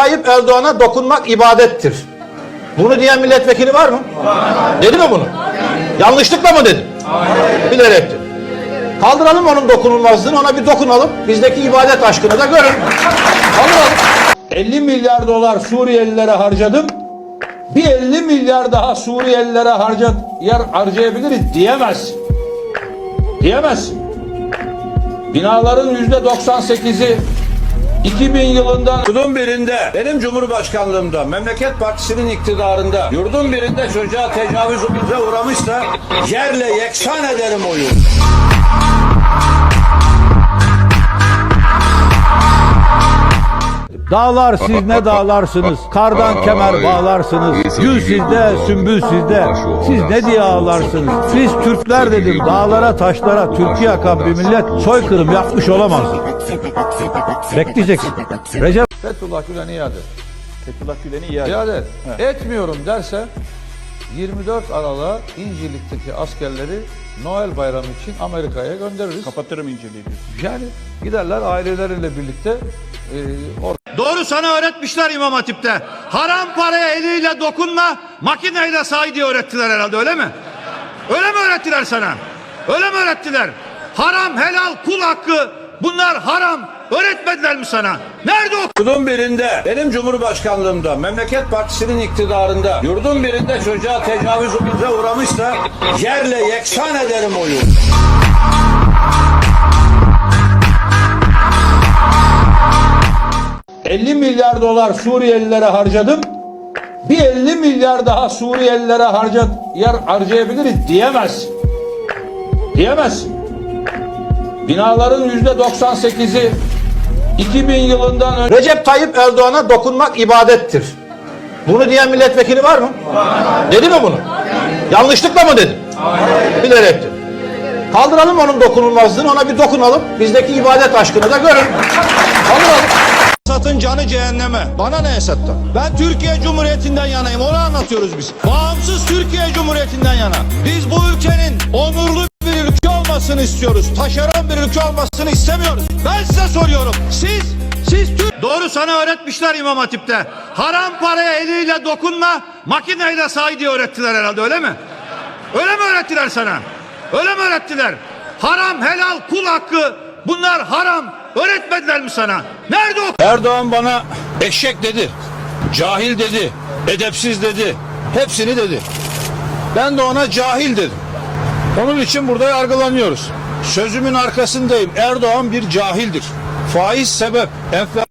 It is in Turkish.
Tayyip Erdoğan'a dokunmak ibadettir. Bunu diyen milletvekili var mı? Dedi mi bunu? Yanlışlıkla mı dedi? Bilerektir. Kaldıralım onun dokunulmazlığını, ona bir dokunalım. Bizdeki ibadet aşkını da görün. Kaldıralım. 50 milyar dolar Suriyelilere harcadım. Bir 50 milyar daha Suriyelilere harca, yer harcayabiliriz diyemezsin. Diyemezsin. Binaların yüzde 98'i 2000 yılından yurdun birinde benim cumhurbaşkanlığımda memleket partisinin iktidarında yurdun birinde çocuğa tecavüze uğramışsa yerle yeksan ederim o. Dağlar siz ne dağlarsınız, kardan kemer bağlarsınız, gül sizde, sümbül sizde, siz ne diye ağlarsınız? Biz Türkler dedim, dağlara taşlara Türkiye akan bir millet soykırım yapmış olamaz. Bekleyeceksin. Recep Fethullah Gülen'i iade et. Fethullah Gülen'i iade. İade et. Etmiyorum derse 24 Aralık'a İncirlik'teki askerleri Noel bayramı için Amerika'ya göndeririz. Kapatırım diyorsun. Yani giderler aileleriyle birlikte e, or- Doğru sana öğretmişler İmam Hatip'te. Haram paraya eliyle dokunma, makineyle say diye öğrettiler herhalde öyle mi? Öyle mi öğrettiler sana? Öyle mi öğrettiler? Haram, helal, kul hakkı bunlar haram. Öğretmediler mi sana? Nerede o? Yurdun birinde benim cumhurbaşkanlığımda memleket partisinin iktidarında yurdun birinde çocuğa tecavüze uğramışsa yerle yeksan ederim o yurdu. ...50 milyar dolar Suriyelilere harcadım. Bir 50 milyar daha Suriyelilere harca, yer harcayabiliriz diyemezsin. Diyemezsin. Binaların yüzde 98'i 2000 yılından önce... Recep Tayyip Erdoğan'a dokunmak ibadettir. Bunu diyen milletvekili var mı? Dedi mi bunu? Yanlışlıkla mı dedi? Bilerektir. Kaldıralım onun dokunulmazlığını, ona bir dokunalım. Bizdeki ibadet aşkını da görün. Kaldıralım. Esat'ın canı cehenneme. Bana ne Esat'tan? Ben Türkiye Cumhuriyeti'nden yanayım. Onu anlatıyoruz biz. Bağımsız Türkiye Cumhuriyeti'nden yana. Biz bu ülkenin onurlu bir ülke olmasını istiyoruz. Taşeron bir ülke olmasını istemiyoruz. Ben size soruyorum. Siz, siz Türk... Doğru sana öğretmişler İmam Hatip'te. Haram paraya eliyle dokunma, makineyle say diye öğrettiler herhalde öyle mi? Öyle mi öğrettiler sana? Öyle mi öğrettiler? Haram, helal, kul hakkı bunlar haram. Öğretmediler mi sana? Nerede o? Erdoğan bana eşek dedi. Cahil dedi. Edepsiz dedi. Hepsini dedi. Ben de ona cahil dedim. Onun için burada yargılanıyoruz. Sözümün arkasındayım. Erdoğan bir cahildir. Faiz sebep. Enflasyon